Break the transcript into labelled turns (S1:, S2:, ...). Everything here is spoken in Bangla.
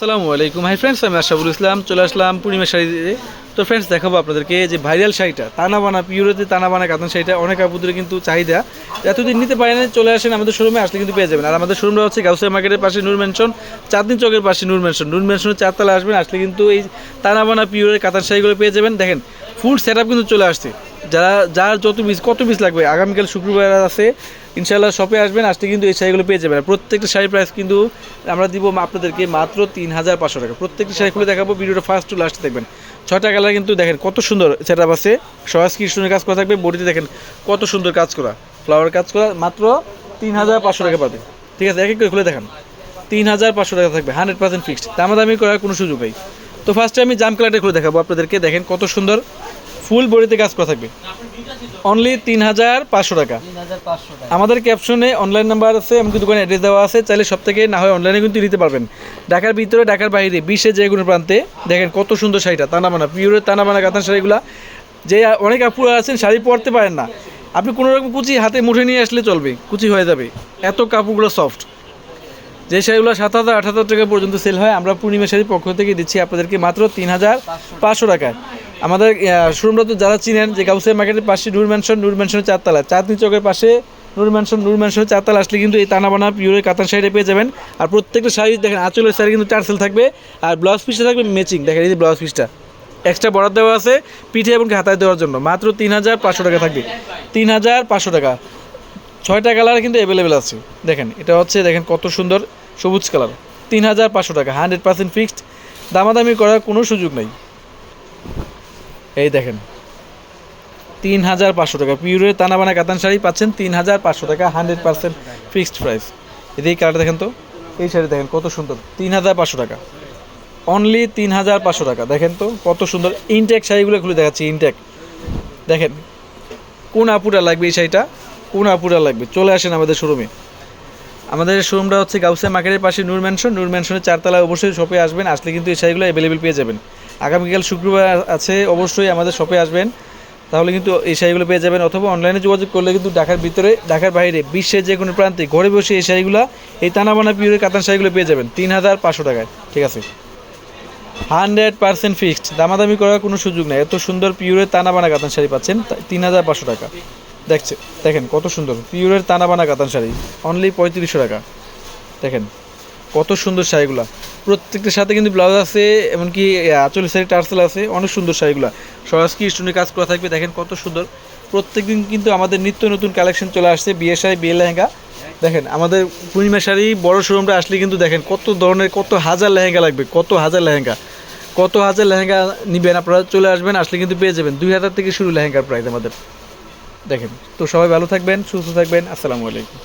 S1: আসসালামু আলাইকুম। হাই ফ্রেন্ডস আমি আশাফুল ইসলাম, চলে আসলাম পূর্ণিমা শাড়িতে। তো ফ্রেন্ডস দেখাবো আপনাদেরকে যে ভাইরাল শাড়িটা। তানা বানা পিওরেতে তানা বানা কাতান শাড়িটা অনেক আপুদের কিন্তু চাহিদা। এতদিন নিতে পারেন চলে আসেন আমাদের শোরুমে আসলে কিন্তু পেয়ে যাবেন। আর আমাদের শোরুমটা হচ্ছে গাউসিয়া মার্কেটের পাশে নূর মেনশন চাঁদনি চকের পাশে নূর মেনশন নূর মেনশনের চারতলা আসবেন, আসলে কিন্তু এই তানা বানা পিওরের কাতান শাড়িগুলো পেয়ে যাবেন। দেখেন ফুল সেট কিন্তু চলে আসছে। যারা, যার যত পিস কত পিস লাগবে, আগামীকাল শুক্রবার আছে ইনশাল্লাহ শপে আসবেন আসলে কিন্তু এই শাড়িগুলো পেয়ে যাবেন। প্রত্যেকটা শাড়ির প্রাইস কিন্তু আমরা দিব আপনাদেরকে মাত্র তিন হাজার পাঁচশো টাকা। প্রত্যেকটা শাড়ি খুলে দেখাবো, ভিডিওটা ফার্স্ট টু লাস্ট দেখবেন। ছয়টা কালার কিন্তু দেখেন, কত সুন্দর সেট আছে। সহজ কৃষ্ণের কাজ করা থাকবে, বডিতে দেখেন কত সুন্দর কাজ করা ফ্লাওয়ার কাজ করা, মাত্র তিন হাজার পাঁচশো টাকা পাবে। ঠিক আছে, এক এক করে খুলে দেখান। তিন হাজার পাঁচশো টাকা থাকবে, হান্ড্রেড পার্সেন্ট ফিক্সড দামাদামি করার কোনো সুযোগ নেই। তো ফার্স্টে আমি জাম কালারটা খুলে দেখাবো আপনাদেরকে, দেখেন কত সুন্দর ফুল বডিতে কাজ করা থাকবে। অনলি তিন হাজার পাঁচশো টাকা। আমাদের ক্যাপশনে অনলাইন নাম্বার আছে এমনকি দোকানে অ্যাড্রেস দেওয়া আছে চাইলে সব থেকে না হয় অনলাইনে কিন্তু নিতে পারবেন। ঢাকার ভিতরে ঢাকার বাইরে বিশ্বের যে কোনো প্রান্তে দেখেন কত সুন্দর শাড়িটা তানাবানা পিওরের তানাবানা কাতান শাড়িগুলা। যে অনেক আপুরা আছেন শাড়ি পরতে পারেন না। আপনি কোনো রকম কুচি হাতে মুঠে নিয়ে আসলে চলবে কুচি হয়ে যাবে। এত কাপড়গুলো সফট যে শাড়িগুলো সাত হাজার আট হাজার টাকা পর্যন্ত সেল হয় আমরা পূর্ণিমা শাড়ির পক্ষ থেকে দিচ্ছি আপনাদেরকে মাত্র তিন হাজার পাঁচশো টাকায়। আমাদের শোরুমটা তো যারা চিনেন, যে গাউসিয়া মার্কেটের পাশে নূর ম্যানশন নূর ম্যানশনের চারতলা। চাঁদনি চকের পাশে নূর ম্যানশন নূর ম্যানশনের চারতলা। আসলে কিন্তু এই তানাবানা পিওরের কাতান শাড়ি পেয়ে যাবেন। আর প্রত্যেকটা শাড়ি দেখেন, আঁচলের শাড়ি কিন্তু টার্সেল থাকবে। আর ব্লাউজ পিসটা থাকবে ম্যাচিং দেখেন এই ব্লাউজ পিসটা এক্সট্রা বরাদ দেওয়া আছে পিঠে এবং হাতায় দেওয়ার জন্য। মাত্র তিন হাজার পাঁচশো টাকা থাকবে। তিন হাজার পাঁচশো টাকা। ছয়টা কালার কিন্তু অ্যাভেলেবেল আছে। দেখেন, এটা হচ্ছে, দেখেন কত সুন্দর সবুজ কালার তিন হাজার পাঁচশো টাকা। হান্ড্রেড পার্সেন্ট ফিক্সড দামাদামি করার কোনো সুযোগ নেই। এই দেখেন। তিন হাজার পাঁচশো টাকা। পিউরের তানাবানা কাতান শাড়ি পাচ্ছেন তিন হাজার পাঁচশো টাকা, হান্ড্রেড পার্সেন্ট ফিক্সড প্রাইস। এদিকে কালারটা দেখেন তো। এই শাড়ি দেখেন কত সুন্দর। তিন হাজার পাঁচশো টাকা। অনলি তিন হাজার পাঁচশো টাকা। দেখেন তো কত সুন্দর ইনটেক শাড়িগুলো খুলে দেখাচ্ছি, ইনটেক। দেখেন, কোন আপুরা লাগবে এই শাড়িটা? কোন আপুরা লাগবে? চলে আসেন আমাদের শোরুমে। আমাদের শোরুমটা হচ্ছে গাউসিয়া মার্কেটের পাশে নূর ম্যানশন। নূর ম্যানশনের চারতলায় অবশ্যই শপে আসবেন। আসলে কিন্তু এই শাড়িগুলো অ্যাভেলেবেল পেয়ে যাবেন। আগামীকাল শুক্রবার আছে, অবশ্যই আমাদের শপে আসবেন। তাহলে কিন্তু এই শাড়িগুলো পেয়ে যাবেন অথবা অনলাইনে যোগাযোগ করলে কিন্তু ঢাকার ভিতরে, ঢাকার বাইরে, বিশ্বের যে কোনো প্রান্তে ঘরে বসে এই শাড়িগুলো, এই তানাবানা পিওরের কাতান শাড়িগুলো পেয়ে যাবেন, তিন হাজার পাঁচশো টাকায়, ঠিক আছে? হান্ড্রেড পার্সেন্ট ফিক্সড, দামাদামি করার কোনো সুযোগ নেই। এত সুন্দর পিওরের তানাবানা কাতান শাড়ি পাচ্ছেন তিন হাজার পাঁচশো টাকা। দেখছে, দেখেন কত সুন্দর পিওরের তানাবানা কাতান শাড়ি অনলি পঁয়ত্রিশশো টাকা। দেখেন কত সুন্দর শাড়িগুলা। প্রত্যেকটার সাথে কিন্তু ব্লাউজ আছে, এমনকি আঁচলের শাড়ি টার্সেল আছে, অনেক সুন্দর শাড়িগুলা। সরাসরি স্টোনের কাজ করা থাকবে? দেখেন কত সুন্দর। প্রত্যেকদিন কিন্তু আমাদের নিত্য নতুন কালেকশন চলে আসছে, বিয়ে শাড়ি, বিয়ে লেহেঙ্গা। দেখেন, আমাদের পূর্ণিমা শাড়ি, বড় শোরুমটা আসলে কিন্তু দেখেন কত ধরনের, কত হাজার লেহেঙ্গা লাগবে, কত হাজার লেহেঙ্গা। কত হাজার লেহেঙ্গা নিবেন, আপনারা চলে আসবেন, আসলে কিন্তু পেয়ে যাবেন দুই হাজার থেকে শুরু লেহেঙ্গার প্রাইস আমাদের। দেখেন, তো সবাই ভালো থাকবেন, সুস্থ থাকবেন, আসসালামু আলাইকুম।